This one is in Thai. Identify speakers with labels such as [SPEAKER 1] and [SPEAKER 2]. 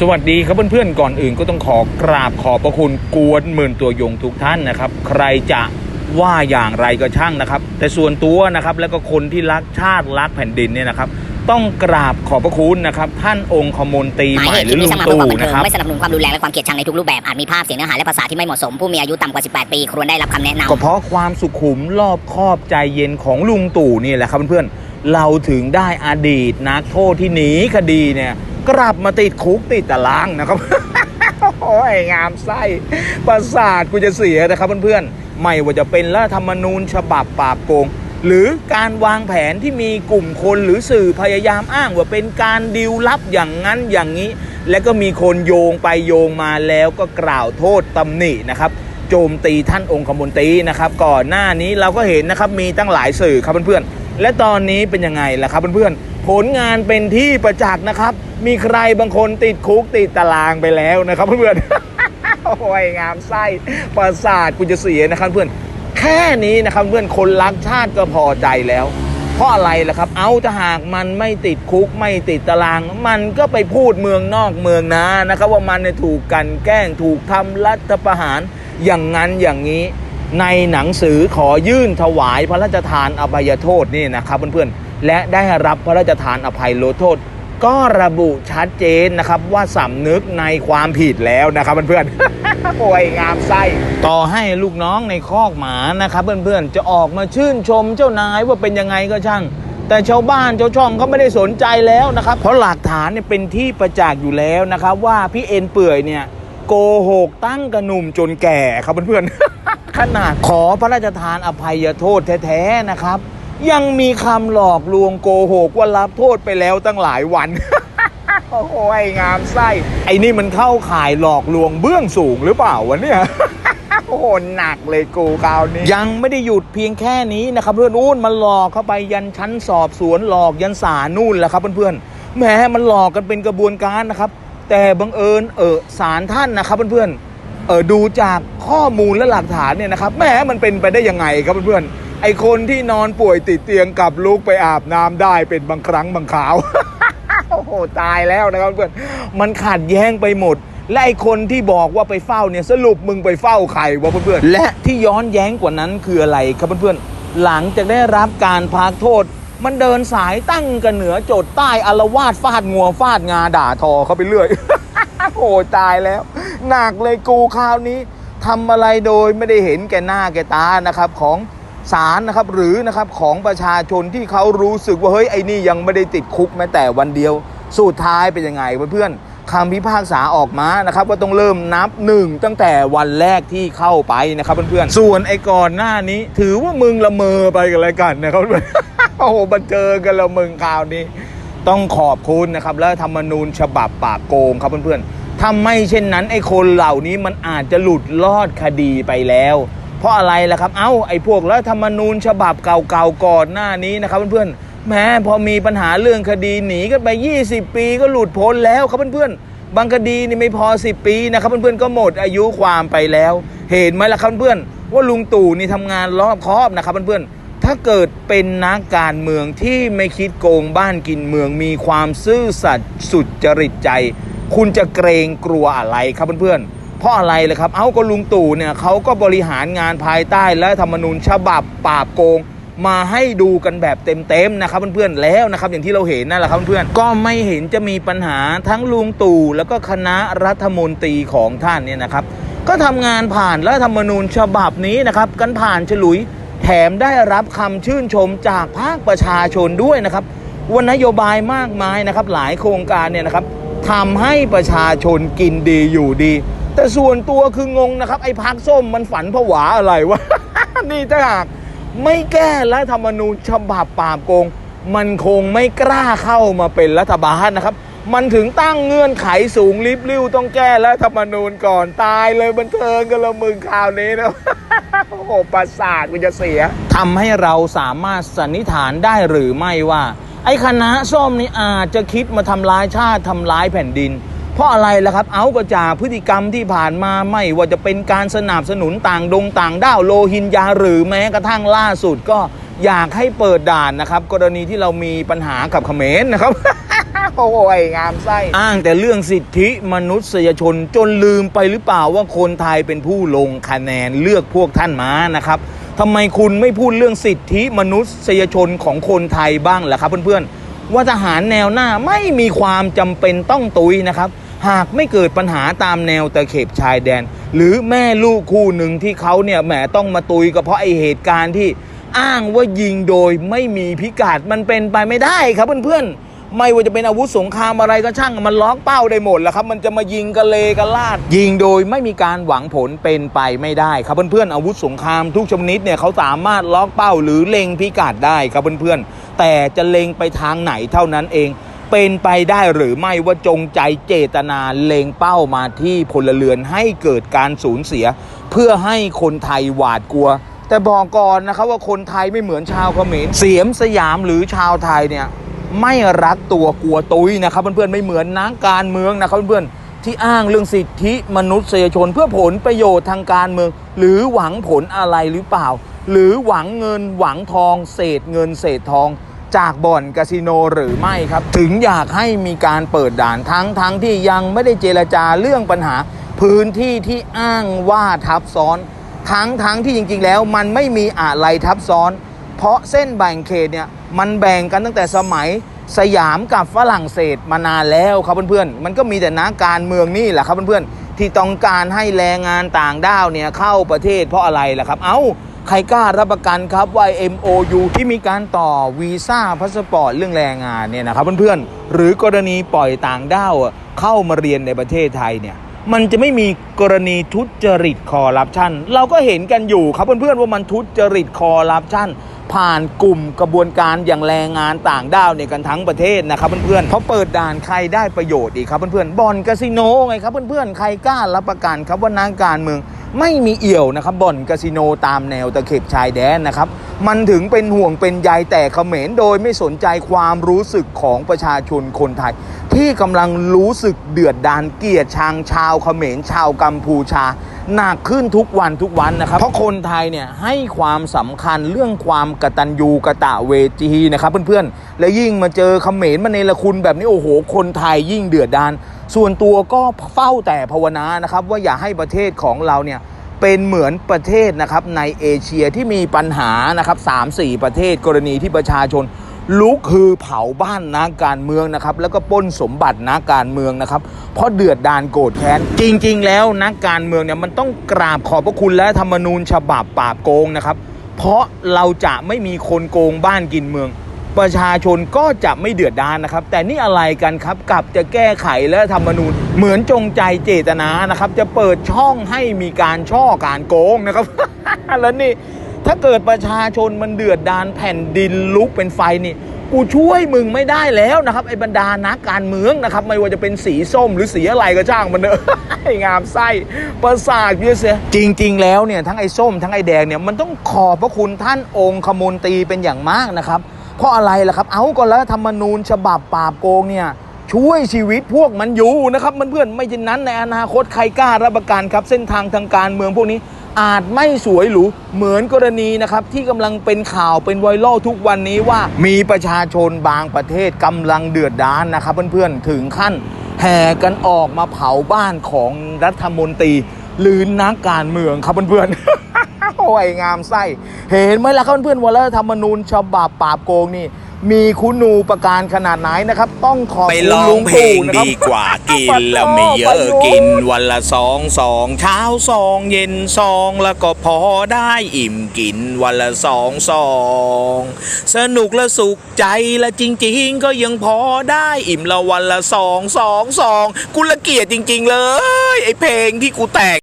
[SPEAKER 1] สวัสดีครับเพื่อนๆ ก่อนอื่นก็ต้องขอกราบขอบพระคุณกวนหมื่นตัวยงทุกท่านนะครับ ใครจะว่าอย่างไรก็ช่างนะครับ แต่ส่วนตัวนะครับแล้วก็คนที่รักชาติรักแผ่นดินเนี่ยนะครับ ต้องกราบขอบพระคุณนะครับ ท่านองค์คมนตรี
[SPEAKER 2] ห
[SPEAKER 1] ให
[SPEAKER 2] มาย
[SPEAKER 1] ม่
[SPEAKER 2] เหตุ
[SPEAKER 1] หรื
[SPEAKER 2] ที่
[SPEAKER 1] อ
[SPEAKER 2] ไม่
[SPEAKER 1] ลุง
[SPEAKER 2] สร้างมาเพื่อ
[SPEAKER 1] ตู่
[SPEAKER 2] ความบันเทิ
[SPEAKER 1] นะ
[SPEAKER 2] ง
[SPEAKER 1] ครับ
[SPEAKER 2] ไม่สนับสนุนความรุนแรงและความเกลียดชังในทุกรูปแบบอาจมีภาพเสียงเนื้อหาและภาษาที่ไม่เหมาะสมผู้มีอายุต่ำกว่า 18 ปีควรได้รับคำแนะนำ
[SPEAKER 1] ก็เพราะความสุขุมรอบคอบใจเย็นของลุงตู่นี่แหละครับเพื่อนๆเราถึงได้อดีตนักโทษที่หนีคดีเนี่ย กลับมาติดคุกติดตารางนะครับโอ้ยงามไส้ประสาทกูจะเสียนะครับเพื่อนๆ ไม่ว่าจะเป็นรัฐธรรมนูญฉบับปราบโกง หรือการวางแผนที่มีกลุ่มคนหรือสื่อพยายามอ้างว่าเป็นการดิวลับอย่างนั้นอย่างนี้ และก็มีคนโยงไปโยงมาแล้วก็กล่าวโทษตำหนินะครับ โจมตีท่านองค์คมนตรีนะครับ ก่อนหน้านี้เราก็เห็นนะครับมีตั้งหลายสื่อครับเพื่อนๆ และตอนนี้เป็นยังไงล่ะครับเพื่อนๆ ผลงานเป็นที่ประจักษ์นะครับ มีใครบางคนติดคุกติดตารางไปแล้วนะครับเพื่อนโอ้ยงามไส้ประสาทกูจะเสียนะครับเพื่อนแค่นี้นะครับเพื่อนคนรักชาติก็พอใจแล้ว เพราะอะไรล่ะครับ เอาถ้าหากมันไม่ติดคุกไม่ติดตาราง มันก็ไปพูดเมืองนอกเมืองนานะครับ ว่ามันเนี่ยถูกกันแกล้งถูกทำรัฐประหารอย่างนั้นอย่างนี้ ในหนังสือขอยื่นถวายพระราชทานอภัยโทษนี่นะครับเพื่อนๆ และได้รับพระราชทานอภัยโทษ ก็ระบุชัดเจนนะครับว่าสำนึกในความผิดแล้วนะครับเพื่อนๆโอ้ยงามไส้ ต่อให้ลูกน้องในคอกหมานะครับ เพื่อนๆจะออกมาชื่นชมเจ้านายว่าเป็นยังไงก็ช่าง แต่ชาวบ้านชาวช่องเขาไม่ได้สนใจแล้วนะครับ เพราะหลักฐานเนี่ยเป็นที่ประจักษ์อยู่แล้วนะครับ ว่าพี่เอ็นเปื่อยเนี่ยโกหกตั้งกระหนุ่มจนแก่ครับเพื่อนๆขนาดขอพระราชทานอภัยโทษแท้ๆนะครับ ยังมีคำหลอกลวงโกหกว่ารับโทษไปแล้วตั้งหลายวัน โอ้โหไอ้งามไส้ ไอ้นี่มันเข้าข่ายหลอกลวงเบื้องสูงหรือเปล่าวะเนี่ยโอ้โหหนักเลยกูคราวนี้ ยังไม่ได้หยุดเพียงแค่นี้นะครับ เพื่อนนู่นมันหลอกเข้าไปยันชั้นสอบสวนหลอกยันศาลนู่นแหละครับเพื่อนๆแหมมันหลอกกันเป็นกระบวนการนะครับ แต่บังเอิญเออศาลท่านนะครับเพื่อนๆเออดูจากข้อมูลและหลักฐานเนี่ยนะครับแหมมันเป็นไปได้ยังไงครับเพื่อนๆ ไอคนที่นอนป่วยติดเตียงกลับลุกไปอาบน้ำได้เป็นบางครั้งบางคราวโอ้โหตายแล้วนะครับเพื่อนมันขัดแย้งไปหมด และไอคนที่บอกว่าไปเฝ้าเนี่ยสรุปมึงไปเฝ้าใครวะเพื่อนๆและที่ย้อนแย้งกว่านั้นคืออะไรครับเพื่อนๆหลังจากได้รับการพักโทษ มันเดินสายตั้งกันเหนือโจดใต้อารวาสฟาดงัวฟาดงาด่าทอเขาไปเรื่อยโอ้ตายแล้วหนักเลยกูคราวนี้ทำอะไรโดยไม่ได้เห็นแก่หน้าแก่ตานะครับของ ศาลนะครับหรือนะครับของประชาชนที่เขารู้สึกว่าเฮ้ยไอ้นี่ยังไม่ได้ติดคุกแม้แต่วันเดียว สุดท้ายเป็นยังไงเพื่อนคำพิพากษาออกมานะครับว่าต้องเริ่มนับหนึ่งตั้งแต่วันแรกที่เข้าไปนะครับเพื่อนๆส่วนไอ้ก่อนหน้านี้ ถือว่ามึงละเมอไปกันเลยกันนะครับเพื่อนโอ้โหมาเจอกันละมึงคราวนี้ ต้องขอบคุณนะครับและธรรมนูญฉบับปราบโกงครับเพื่อนๆถ้าไม่เช่นนั้นไอ้คนเหล่านี้มันอาจจะหลุดรอดคดีไปแล้ว ราะอะไรล่ะครับ เอ้าไอ้พวกรัฐธรรมนูญฉบับเก่าๆก่อนหน้านี้นะครับเพื่อนๆแม้พอมีปัญหาเรื่องคดีหนีกันไป 20 ปีก็หลุดพ้นแล้วครับเพื่อนๆบางคดีนี่ไม่พอ 10 ปีนะครับเพื่อนๆก็หมดอายุความไปแล้ว เห็นไหมล่ะครับเพื่อนๆว่าลุงตู่นี่ทำงานรอบคอบนะครับเพื่อนๆถ้าเกิดเป็นนักการเมืองที่ไม่คิดโกงบ้านกินเมืองมีความซื่อสัตย์สุดจริตใจ คุณจะเกรงกลัวอะไรครับเพื่อนๆ เพราะอะไรเลยครับ เอาก็ลุงตู่เนี่ยเขาก็บริหารงานภายใต้และธรรมนูญฉบับปราบโกง มาให้ดูกันแบบเต็มๆนะครับเพื่อนๆแล้วนะครับอย่างที่เราเห็นนั่นแหละครับเพื่อนๆก็ไม่เห็นจะมีปัญหาทั้งลุงตู่แล้วก็คณะรัฐมนตรีของท่านเนี่ยนะครับ ก็ทำงานผ่านรัฐธรรมนูญฉบับนี้นะครับกันผ่านฉลุยแถมได้รับคำชื่นชมจากภาคประชาชนด้วยนะครับวันนโยบายมากมายนะครับหลายโครงการเนี่ยนะครับทำให้ประชาชนกินดีอยู่ดี แต่ส่วนตัวคืองงนะครับ ไอ้พักส้มมันฝันผวาอะไรวะ นี่ถ้าหากไม่แก้รัฐธรรมนูญฉบับปราบโกง มันคงไม่กล้าเข้ามาเป็นรัฐบาลนะครับ มันถึงตั้งเงื่อนไขสูงลิบลิ่วต้องแก้รัฐธรรมนูญก่อนตายเลยบันเทิงกันละมึงข่าวนี้นะโอ้โหประสาทกูจะเสียทำให้เราสามารถสันนิษฐานได้หรือไม่ว่า ไอ้คณะส้มนี่อาจจะคิดมาทำร้ายชาติทำร้ายแผ่นดิน เพราะอะไรล่ะครับ เอาก็จากพฤติกรรมที่ผ่านมาไม่ว่าจะเป็นการสนับสนุนต่างดงต่างด้าวโลหินยาหรือแม้กระทั่งล่าสุดก็อยากให้เปิดด่านนะครับ กรณีที่เรามีปัญหากับเขมรนะครับ โอ้ยงามไส้ อ้างแต่เรื่องสิทธิมนุษยชนจนลืมไปหรือเปล่าว่าคนไทยเป็นผู้ลงคะแนนเลือกพวกท่านมานะครับทำไมคุณไม่พูดเรื่องสิทธิมนุษยชนของคนไทยบ้างล่ะครับเพื่อนๆว่าทหารแนวหน้าไม่มีความจำเป็นต้องตุยนะครับ หากไม่เกิดปัญหาตามแนวตะเข็บชายแดน หรือแม่ลูกคู่หนึ่งที่เขาเนี่ยแหมต้องมาตุยก็เพราะไอเหตุการณ์ที่อ้างว่ายิงโดยไม่มีพิกัดมันเป็นไปไม่ได้ครับเพื่อนๆ ไม่ว่าจะเป็นอาวุธสงครามอะไรก็ช่างมันล็อกเป้าได้หมดแหละครับ มันจะมายิงกะเลกะลาด ยิงโดยไม่มีการหวังผลเป็นไปไม่ได้ครับเพื่อนๆอาวุธสงครามทุกชนิดเนี่ยเขาสามารถล็อกเป้าหรือเล็งพิกัดได้ครับเพื่อนๆแต่จะเล็งไปทางไหนเท่านั้นเอง เป็นไปได้หรือไม่ว่าจงใจเจตนาเลงเป้ามาที่พลเรือนให้เกิดการสูญเสีย เพื่อให้คนไทยหวาดกลัว แต่บอกก่อนนะครับว่าคนไทยไม่เหมือนชาวเขมรเสียมสยามหรือชาวไทยเนี่ยไม่รักตัวกลัวตุยนะครับเพื่อนๆไม่เหมือนนักการเมืองนะครับเพื่อนๆที่อ้างเรื่องสิทธิมนุษยชนเพื่อผลประโยชน์ทางการเมือง หรือหวังผลอะไรหรือเปล่า หรือหวังเงินหวังทองเศษเงินเศษทอง จากบ่อนคาสิโนหรือไม่ครับ ถึงอยากให้มีการเปิดด่านทั้งทั้งที่ยังไม่ได้เจรจาเรื่องปัญหา พื้นที่ที่อ้างว่าทับซ้อน ทั้งทั้งที่จริง ๆ แล้ว มันไม่มีอะไรทับซ้อน เพราะเส้นแบ่งเขตเนี่ยมันแบ่งกันตั้งแต่สมัยสยามกับฝรั่งเศสมานานแล้วครับเพื่อนๆ มันก็มีแต่นักการเมืองนี่แหละครับเพื่อนๆ ที่ต้องการให้แรงงานต่างด้าวเนี่ยเข้าประเทศเพราะอะไรล่ะครับ เอ้า ใครกล้ารับประกันครับว่า MOU ที่มีการต่อวีซ่าพาสปอร์ตเรื่องแรงงานเนี่ยนะครับเพื่อนๆ หรือกรณีปล่อยต่างด้าวเข้ามาเรียนในประเทศไทยเนี่ยมันจะไม่มีกรณีทุจริตคอร์รัปชันเราก็เห็นกันอยู่ครับเพื่อนๆว่ามันทุจริตคอร์รัปชันผ่านกลุ่มกระบวนการอย่างแรงงานต่างด้าวเนี่ยกันทั้งประเทศนะครับเพื่อนๆเพราะเปิดด่านใครได้ประโยชน์อีกครับเพื่อนๆบอลคาสิโนไงครับเพื่อนๆใครกล้ารับประกันครับว่านักการเมือง ไม่มีเอี่ยวนะครับบ่อนคาสิโนตามแนวตะเข็บชายแดนนะครับ มันถึงเป็นห่วงเป็นใยแต่เขมรโดยไม่สนใจความรู้สึกของประชาชนคนไทย ที่กำลังรู้สึกเดือดดานเกลียดชังชาวเขมรชาวกัมพูชาหนักขึ้นทุกวันทุกวันนะครับ เพราะคนไทยเนี่ยให้ความสำคัญเรื่องความกตัญญูกะตะเวจีนะครับเพื่อนๆ และยิ่งมาเจอเขมรมาเนรคุณแบบนี้โอ้โห คนไทยยิ่งเดือดดาน ส่วนตัวก็เฝ้าแต่ภาวนานะครับ ว่าอย่าให้ประเทศของเราเนี่ยเป็นเหมือนประเทศนะครับในเอเชียที่มีปัญหานะครับสามสี่ประเทศกรณีที่ประชาชนลุกคือเผาบ้านนักการเมืองนะครับ แล้วก็ป้นสมบัตินักการเมืองนะครับ เพราะเดือดดานโกรธแค้น จริง ๆ แล้วนักการเมืองเนี่ยมันต้องกราบขอบพระคุณและธรรมนูญฉบับปราบโกงนะครับ เพราะเราจะไม่มีคนโกงบ้านกินเมือง ประชาชนก็จะไม่เดือดดานนะครับ แต่นี่อะไรกันครับกับจะแก้ไขและธรรมนูญ เหมือนจงใจเจตนานะครับ จะเปิดช่องให้มีการช่อการโกงนะครับ แล้วนี่ถ้าเกิดประชาชนมันเดือดดานแผ่นดินลุกเป็นไฟนี่กูช่วยมึงไม่ได้แล้วนะครับ ไอ้บรรดานักการเมืองนะครับ ไม่ว่าจะเป็นสีส้มหรือสีอะไรก็ช่างมันเนอะงามไส้ประสาทเยอะเสียจริง ๆ แล้วเนี่ยทั้งไอ้ส้มทั้งไอ้แดงเนี่ยมันต้องขอบพระคุณท่านองค์ขมนตรีเป็นอย่างมากนะครับ เพราะอะไรล่ะครับ เอาก็แล้วธรรมนูญฉบับปราบโกงเนี่ยช่วยชีวิตพวกมันอยู่นะครับมันเพื่อนไม่เช่นนั้นในอนาคตใครกล้ารับประกันครับ เส้นทางทางการเมืองพวกนี้อาจไม่สวยหรูเหมือนกรณีนะครับที่กำลังเป็นข่าวเป็นไวรัลทุกวันนี้ว่า มีประชาชนบางประเทศกำลังเดือดดานนะครับเพื่อนๆถึงขั้นแห่กันออกมาเผาบ้านของรัฐมนตรีหรือนักการเมืองครับเพื่อนๆโอ้ยงามไส้ เห็นไหมล่ะครับเพื่อนๆว่ารัฐธรรมนูญฉบับปราบโกงนี่มีคุณูประการขนาดไหนนะครับ ต้องขอบ
[SPEAKER 3] ไป
[SPEAKER 1] คุณ
[SPEAKER 3] ร้อ
[SPEAKER 1] ลุ
[SPEAKER 3] ง
[SPEAKER 1] ง
[SPEAKER 3] เพล
[SPEAKER 1] ตู่
[SPEAKER 3] ง
[SPEAKER 1] นะครับ
[SPEAKER 3] ดีกว่ากินแล้วไม่เยอะกินวันละสองสองเช้าสองเย็นสองแล้วก็พอได้อิ่มกินวันละสองสองสนุกและสุขใจและจริง ๆ ก็ยังพอได้อิ่มละวันละสองสองสองกูละเกียดจริง ๆ เลย ไอเพลงที่กูแต่ง